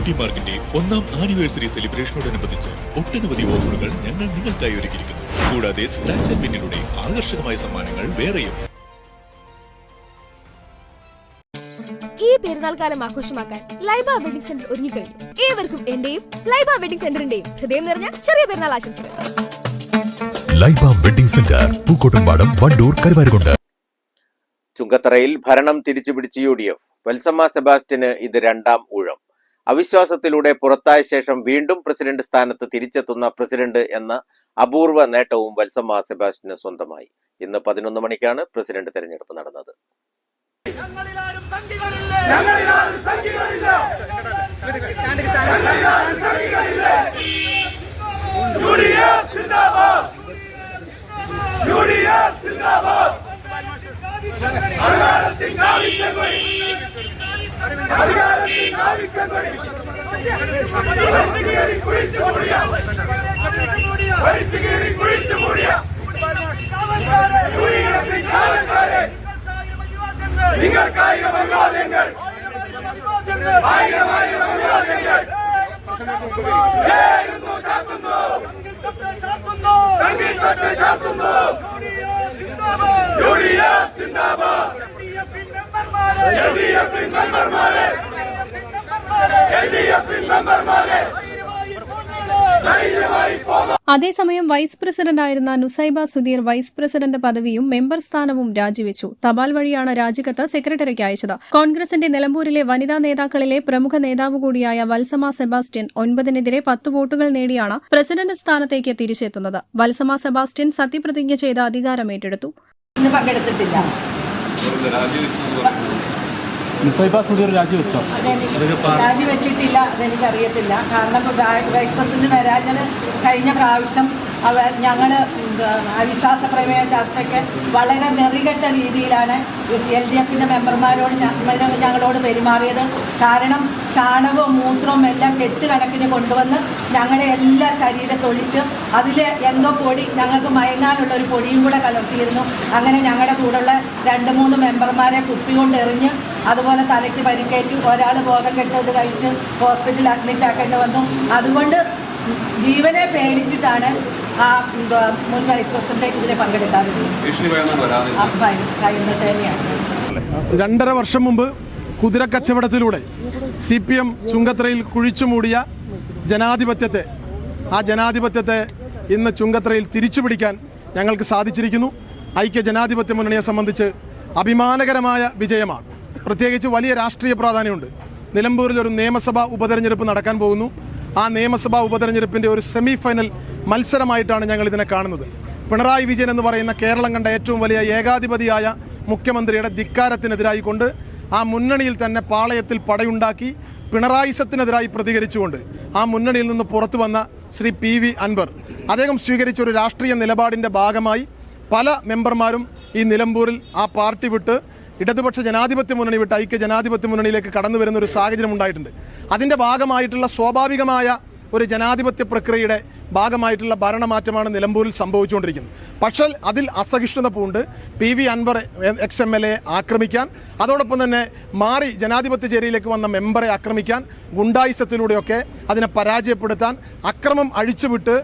Beauty മാർക്കിന്റെ ഒന്നാം anniversary സെലിബ്രേഷനോടനുബന്ധിച്ച് ഒട്ടനവധി ഓഫറുകൾ ഞങ്ങൾ നിങ്ങൾക്കായി ഒരുക്കിയിരിക്കുന്നു. കൂടാതെ സ്ക്രാച്ച് ആൻഡ് വിന്നിലൂടെ ആകർഷകമായ സമ്മാനങ്ങൾ വേറെയും. ഈ പെരുന്നാൾ കാലം ആഘോഷമാക്കാൻ ലൈബ വെഡിംഗ് സെന്റർ ഒരുങ്ങിക്കഴിഞ്ഞു ഏവർക്കും എന്റെയും ലൈബ വെഡിംഗ് സെന്ററിന്റെയും ഹൃദയം നിറഞ്ഞ ചെറിയ പെരുന്നാൾ ആശംസകൾ. Laiba wedding centre Pookkottumpadam Wandoor Karuvarakundu. ചുങ്കത്തറയിൽ ഭരണം തിരിച്ചുപിടിച്ച് യു ഡി എഫ്. വത്സമ്മ സെബാസ്റ്റിന് ഇത് രണ്ടാം ഊഴം. അവിശ്വാസത്തിലൂടെ പുറത്തായ ശേഷം വീണ്ടും പ്രസിഡന്റ് സ്ഥാനത്ത് തിരിച്ചെത്തുന്ന പ്രസിഡന്റ് എന്ന അപൂർവ നേട്ടവും വത്സമ്മ സെബാസ്റ്റിന് സ്വന്തമായി. ഇന്ന് പതിനൊന്ന് മണിക്കാണ് പ്രസിഡന്റ് തെരഞ്ഞെടുപ്പ് നടന്നത്. ഞങ്ങളിലാരും മെമ്പർമാരെ എൽ ഡി എഫിൻ മെമ്പർമാരെ ധൈര്യമായി പോകാം അതേസമയം വൈസ് പ്രസിഡന്റായിരുന്ന നുസൈബ സുധീർ വൈസ് പ്രസിഡന്റ് പദവിയും മെമ്പർ സ്ഥാനവും രാജിവെച്ചു. തപാൽ വഴിയാണ് രാജിക്കത്ത് സെക്രട്ടറിക്ക് അയച്ചത്. കോൺഗ്രസിന്റെ നിലമ്പൂരിലെ വനിതാ നേതാക്കളിലെ പ്രമുഖ നേതാവ് കൂടിയായ വത്സമ സെബാസ്റ്റ്യൻ ഒൻപതിനെതിരെ പത്ത് വോട്ടുകൾ നേടിയാണ് പ്രസിഡന്റ് സ്ഥാനത്തേക്ക് തിരിച്ചെത്തുന്നത്. വത്സമ സെബാസ്റ്റ്യൻ സത്യപ്രതിജ്ഞ ചെയ്ത അധികാരമേറ്റെടുത്തു. പങ്കെടുത്തിട്ടില്ല. മുസൈബ സുധീർ രാജിവെച്ചോ? രാജിവെച്ചിട്ടില്ല അതെനിക്കറിയത്തില്ല. കാരണം വൈസ് പ്രസിഡന്റ് വരാൻ ഞാൻ കഴിഞ്ഞ പ്രാവശ്യം അവ ഞങ്ങൾ അവിശ്വാസ പ്രമേയ ചർച്ചയ്ക്ക് വളരെ നെറികെട്ട രീതിയിലാണ് എൽ ഡി എഫിന്റെ മെമ്പർമാരോട് ഞങ്ങളോട് പെരുമാറിയത്. കാരണം ചാണകവും മൂത്രവും എല്ലാം കെട്ടുകണക്കിന് കൊണ്ടുവന്ന് ഞങ്ങളെ എല്ലാ ശരീരത്തൊഴിച്ച് അതിൽ എന്തോ പൊടി ഞങ്ങൾക്ക് മയങ്ങാനുള്ള ഒരു പൊടിയും കൂടെ കലർത്തിയിരുന്നു. അങ്ങനെ ഞങ്ങളുടെ കൂടെയുള്ള രണ്ട് മൂന്ന് മെമ്പർമാരെ കുപ്പി കൊണ്ട് എറിഞ്ഞ് അതുപോലെ തലയ്ക്ക് പരിക്കേറ്റു. ഒരാൾ ബോധം കെട്ടത് കഴിച്ച് ഹോസ്പിറ്റലിൽ അഡ്മിറ്റ് ആക്കേണ്ടി വന്നു. അതുകൊണ്ട് ജീവനെ പേടിച്ചിട്ടാണ് ആ എന്താ മുൻ വൈസ് പ്രസിഡന്റ് ഇതിനെ പങ്കെടുക്കാതിരുന്നത്. തന്നെയാണ്. രണ്ടര വർഷം മുമ്പ് കുതിര കച്ചവടത്തിലൂടെ സി പി എം ചുങ്കത്രയിൽ കുഴിച്ചു മൂടിയ ജനാധിപത്യത്തെ ആ ജനാധിപത്യത്തെ ഇന്ന് ചുങ്കത്രയിൽ തിരിച്ചുപിടിക്കാൻ ഞങ്ങൾക്ക് സാധിച്ചിരിക്കുന്നു. ഐക്യ ജനാധിപത്യ മുന്നണിയെ സംബന്ധിച്ച് അഭിമാനകരമായ വിജയമാണ്. പ്രത്യേകിച്ച് വലിയ രാഷ്ട്രീയ പ്രാധാന്യമുണ്ട്. നിലമ്പൂരിൽ ഒരു നിയമസഭാ ഉപതെരഞ്ഞെടുപ്പ് നടക്കാൻ പോകുന്നു. ആ നിയമസഭാ ഉപതെരഞ്ഞെടുപ്പിന്റെ ഒരു സെമി ഫൈനൽ മത്സരമായിട്ടാണ് ഞങ്ങൾ ഇതിനെ കാണുന്നത്. പിണറായി വിജയൻ എന്ന് പറയുന്ന കേരളം കണ്ട ഏറ്റവും വലിയ ഏകാധിപതിയായ മുഖ്യമന്ത്രിയുടെ ധിക്കാരത്തിനെതിരായി കൊണ്ട് ആ മുന്നണിയിൽ തന്നെ പാളയത്തിൽ പടയുണ്ടാക്കി പിണറായിസത്തിനെതിരായി പ്രതികരിച്ചുകൊണ്ട് ആ മുന്നണിയിൽ നിന്ന് പുറത്തു വന്ന ശ്രീ പി വി അൻവർ. അദ്ദേഹം സ്വീകരിച്ച ഒരു രാഷ്ട്രീയ നിലപാടിന്റെ ഭാഗമായി പല മെമ്പർമാരും ഈ നിലമ്പൂരിൽ ആ പാർട്ടി വിട്ട് ഇടതുപക്ഷ ജനാധിപത്യ മുന്നണി വിട്ട് ഐക്യ ജനാധിപത്യ മുന്നണിയിലേക്ക് കടന്നു വരുന്ന ഒരു സാഹചര്യം ഉണ്ടായിട്ടുണ്ട്. അതിന്റെ ഭാഗമായിട്ടുള്ള സ്വാഭാവികമായ ഒരു ജനാധിപത്യ പ്രക്രിയയുടെ ഭാഗമായിട്ടുള്ള ഭരണമാറ്റമാണ് നിലമ്പൂരിൽ സംഭവിച്ചുകൊണ്ടിരിക്കുന്നത്. പക്ഷേ അതിൽ അസഹിഷ്ണുത പൂണ്ട് P V Anvar ex M L A ആക്രമിക്കാൻ അതോടൊപ്പം തന്നെ മാറി ജനാധിപത്യ ചേരിയിലേക്ക് വന്ന മെമ്പറെ ആക്രമിക്കാൻ ഗുണ്ടായിസത്തിലൂടെയൊക്കെ അതിനെ പരാജയപ്പെടുത്താൻ അക്രമം അഴിച്ചുവിട്ട്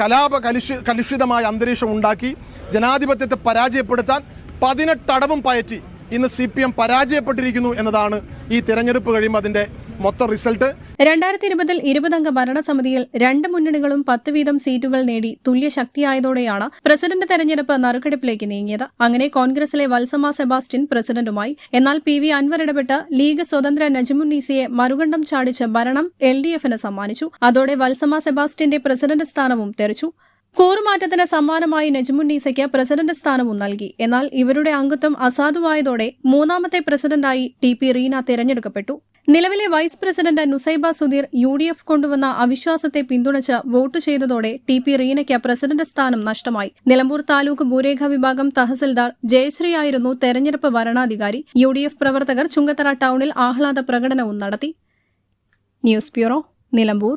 കലാപ കലുഷി കലുഷിതമായ അന്തരീക്ഷം ഉണ്ടാക്കി ജനാധിപത്യത്തെ പരാജയപ്പെടുത്താൻ പതിനെട്ടടവും പയറ്റി ഇന്ന് സി പി എം പരാജയപ്പെട്ടിരിക്കുന്നു എന്നതാണ് ഈ തെരഞ്ഞെടുപ്പ് കഴിയുമ്പോൾ അതിന്റെ മൊത്തം റിസൾട്ട്. രണ്ടായിരത്തി ഇരുപതിൽ ഇരുപതംഗ ഭരണസമിതിയിൽ രണ്ട് മുന്നണികളും പത്ത് വീതം സീറ്റുകൾ നേടി തുല്യ ശക്തിയായതോടെയാണ് പ്രസിഡന്റ് തെരഞ്ഞെടുപ്പ് നറുക്കെടുപ്പിലേക്ക് നീങ്ങിയത്. അങ്ങനെ കോൺഗ്രസിലെ വത്സമ സെബാസ്റ്റ്യൻ പ്രസിഡന്റുമായി. എന്നാൽ പി വി അൻവർ ഇടപെട്ട് ലീഗ് സ്വതന്ത്ര നജമുന്നീസിയെ മറുകണ്ഠം ചാടിച്ച് ഭരണം എൽ ഡി എഫിന് സമ്മാനിച്ചു. അതോടെ വത്സമ സെബാസ്റ്റ്യന്റെ പ്രസിഡന്റ് സ്ഥാനവും തെറിച്ചു. കൂറുമാറ്റത്തിന് സമ്മാനമായി നജ്മുന്നീസയ്ക്ക് പ്രസിഡന്റ് സ്ഥാനവും നൽകി. എന്നാൽ ഇവരുടെ അംഗത്വം അസാധുവായതോടെ മൂന്നാമത്തെ പ്രസിഡന്റായി ടി പി റീന തെരഞ്ഞെടുക്കപ്പെട്ടു. നിലവിലെ vice president Nusaiba Sudheer U D F കൊണ്ടുവന്ന അവിശ്വാസത്തെ പിന്തുണച്ച് വോട്ട് ചെയ്തതോടെ ടി പി റീനയ്ക്ക് പ്രസിഡന്റ് സ്ഥാനം നഷ്ടമായി. നിലമ്പൂർ താലൂക്ക് ഭൂരേഖ വിഭാഗം തഹസിൽദാർ ജയശ്രീയായിരുന്നു തെരഞ്ഞെടുപ്പ് വരണാധികാരി യു ഡി എഫ് പ്രവർത്തകർ ചുങ്കത്തറ ടൌണിൽ ആഹ്ലാദ പ്രകടനവും നടത്തി. News bureau Nilambur.